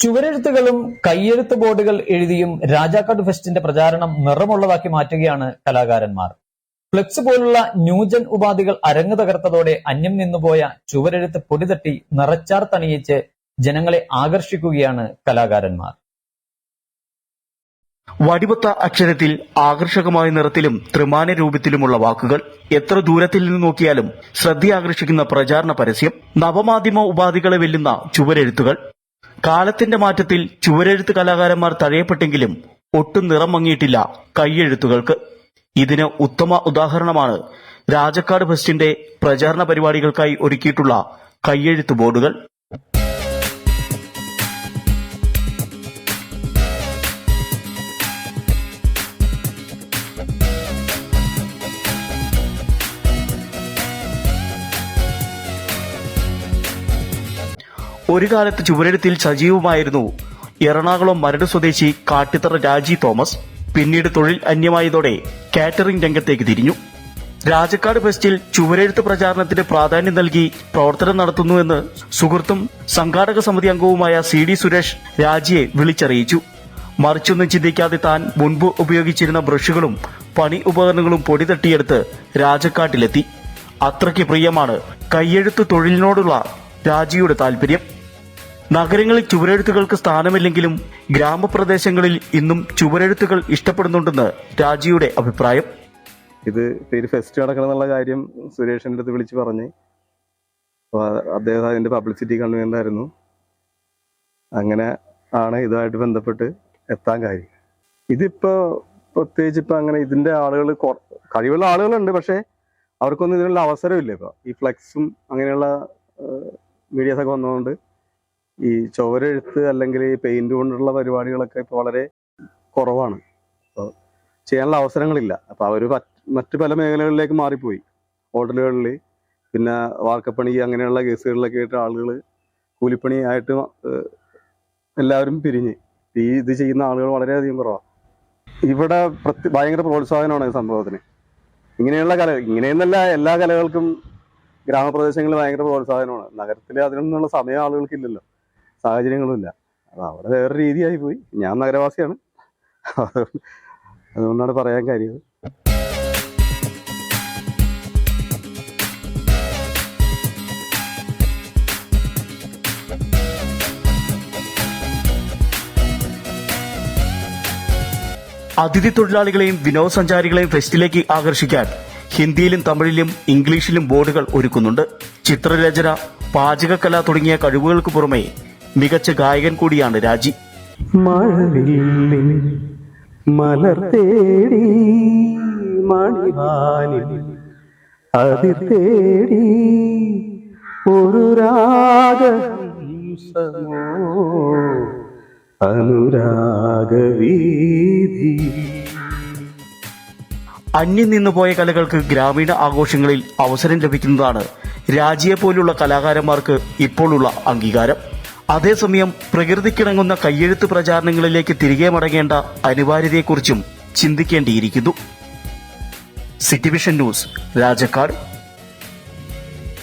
ചുവരെഴുത്തുകളും കയ്യെഴുത്ത് ബോർഡുകൾ എഴുതിയും രാജാക്കാട് ഫെസ്റ്റിന്റെ പ്രചാരണം നിറമുള്ളതാക്കി മാറ്റുകയാണ് കലാകാരന്മാർ. ഫ്ലെക്സ് പോലുള്ള ന്യൂജൻ ഉപാധികൾ അരങ്ങു തകർത്തതോടെ അന്യം നിന്നുപോയ ചുവരെഴുത്ത് പൊടിതട്ടി നിറച്ചാർ തണിയിച്ച് ജനങ്ങളെ ആകർഷിക്കുകയാണ് കലാകാരന്മാർ. വടിവത്ത അക്ഷരത്തിൽ ആകർഷകമായ നിറത്തിലും ത്രിമാന രൂപത്തിലുമുള്ള വാക്കുകൾ എത്ര ദൂരത്തിൽ നിന്ന് നോക്കിയാലും ശ്രദ്ധയാകർഷിക്കുന്ന പ്രചാരണ പരസ്യം നവമാധ്യമ ഉപാധികളെ വെല്ലുന്ന ചുവരെഴുത്തുകൾ. കാലത്തിന്റെ മാറ്റത്തിൽ ചുവരെഴുത്ത് കലാകാരന്മാർ തഴയപ്പെട്ടെങ്കിലും ഒട്ടും നിറം മങ്ങിയിട്ടില്ല കൈയെഴുത്തുകൾക്ക്. ഇതിന് ഉത്തമ ഉദാഹരണമാണ് രാജക്കാട് ഫെസ്റ്റിന്റെ പ്രചാരണ പരിപാടികൾക്കായി ഒരുക്കിയിട്ടുള്ള കൈയെഴുത്ത് ബോർഡുകൾ. ഒരു കാലത്ത് ചുവരെഴുത്തിൽ സജീവമായിരുന്നു. എറണാകുളം മരട് സ്വദേശി കാട്ടിത്തറ രാജി തോമസ് പിന്നീട് തൊഴിൽ അന്യമായതോടെ കാറ്ററിംഗ് രംഗത്തേക്ക് തിരിഞ്ഞു. രാജക്കാട് ഫെസ്റ്റിൽ ചുവരെഴുത്ത് പ്രചാരണത്തിന് പ്രാധാന്യം നൽകി പ്രവർത്തനം നടത്തുന്നുവെന്ന് സുഹൃത്തും സംഘാടക സമിതി അംഗവുമായ സി ഡി സുരേഷ് രാജിയെ വിളിച്ചറിയിച്ചു. മറിച്ചൊന്നും ചിന്തിക്കാതെ താൻ മുൻപ് ഉപയോഗിച്ചിരുന്ന ബ്രഷുകളും പണി ഉപകരണങ്ങളും പൊടി തട്ടിയെടുത്ത് രാജക്കാട്ടിലെത്തി. അത്രയ്ക്ക് പ്രിയമാണ് കയ്യെഴുത്ത് തൊഴിലിനോടുള്ള രാജിയുടെ താല്പര്യം നഗരങ്ങളിൽ ചുവരെഴുത്തുകൾക്ക് സ്ഥാനമില്ലെങ്കിലും ഗ്രാമപ്രദേശങ്ങളിൽ ഇന്നും ചുവരെഴുത്തുകൾ ഇഷ്ടപ്പെടുന്നുണ്ടെന്ന് രാജിയുടെ അഭിപ്രായം. ഇത് പേര് ഫെസ്റ്റ് നടക്കണം എന്നുള്ള കാര്യം സുരേഷിന്റെ അടുത്ത് വിളിച്ച് പറഞ്ഞ്. അദ്ദേഹം അതിന്റെ പബ്ലിസിറ്റി കൺവീനർ ആയിരുന്നു അങ്ങനെ ആണ് ഇതുമായിട്ട് ബന്ധപ്പെട്ട് എത്താൻ കാര്യം. ഇതിപ്പോ പ്രത്യേകിച്ച് ഇപ്പൊ അങ്ങനെ ഇതിന്റെ ആളുകൾ കഴിവുള്ള ആളുകളുണ്ട് പക്ഷേ അവർക്കൊന്നും ഇതിനുള്ള അവസരമില്ല ഇപ്പൊ. ഈ ഫ്ലെക്സും അങ്ങനെയുള്ള ഒക്കെ വന്നതുകൊണ്ട് ഈ ചുവരെഴുത്ത് അല്ലെങ്കിൽ പെയിന്റ് കൊണ്ടുള്ള പരിപാടികളൊക്കെ ഇപ്പൊ വളരെ കുറവാണ്. അപ്പോൾ ചെയ്യാനുള്ള അവസരങ്ങളില്ല. അപ്പൊ അവർ മറ്റു പല മേഖലകളിലേക്ക് മാറിപ്പോയി. ഹോട്ടലുകളിൽ പിന്നെ വാർക്കപ്പണി അങ്ങനെയുള്ള കേസുകളിലൊക്കെ ആയിട്ട് ആളുകൾ കൂലിപ്പണി ആയിട്ട് എല്ലാവരും പിരിഞ്ഞ്. ഈ ഇത് ചെയ്യുന്ന ആളുകൾ വളരെയധികം കുറവാണ് ഇവിടെ ഭയങ്കര പ്രോത്സാഹനമാണ് ഈ സംഭവത്തിന്. ഇങ്ങനെയുള്ള കല ഇങ്ങനെയെന്നല്ല എല്ലാ കലകൾക്കും ഗ്രാമപ്രദേശങ്ങളിൽ ഭയങ്കര പ്രോത്സാഹനമാണ്. നഗരത്തിൽ അതിനൊന്നുള്ള സമയം ആളുകൾക്കില്ലല്ലോ സാഹചര്യങ്ങളുമില്ല. അത് അവിടെ വേറെ രീതിയായി പോയി. ഞാൻ നഗരവാസിയാണ്. അതുകൊണ്ടാണ് പറയാൻ കാര്യം. അതിഥി തൊഴിലാളികളെയും വിനോദസഞ്ചാരികളെയും ഫെസ്റ്റിലേക്ക് ആകർഷിക്കാൻ ഹിന്ദിയിലും തമിഴിലും ഇംഗ്ലീഷിലും ബോർഡുകൾ ഒരുക്കുന്നുണ്ട്. ചിത്രരചന പാചകകല തുടങ്ങിയ കഴിവുകൾക്ക് പുറമെ മികച്ച ഗായകൻ കൂടിയാണ് രാജി. മഴവില്ലിൽ മലർ തേടി മണിവാനിൽ അതിർ തേടി ഒരു രാഗഹംസമോ അനുരാഗവീതി. അന്യം നിന്നുപോയ കലകൾക്ക് ഗ്രാമീണ ആഘോഷങ്ങളിൽ അവസരം ലഭിക്കുന്നതാണ് രാജിയെ പോലുള്ള കലാകാരന്മാർക്ക് ഇപ്പോഴുള്ള അംഗീകാരം. അതേസമയം പ്രകൃതിക്കിണങ്ങുന്ന കയ്യെഴുത്ത് പ്രചാരണങ്ങളിലേക്ക് തിരികെ മടങ്ങേണ്ട അനിവാര്യതയെക്കുറിച്ചും ചിന്തിക്കേണ്ടിയിരിക്കുന്നു. City vision news Rajakkad.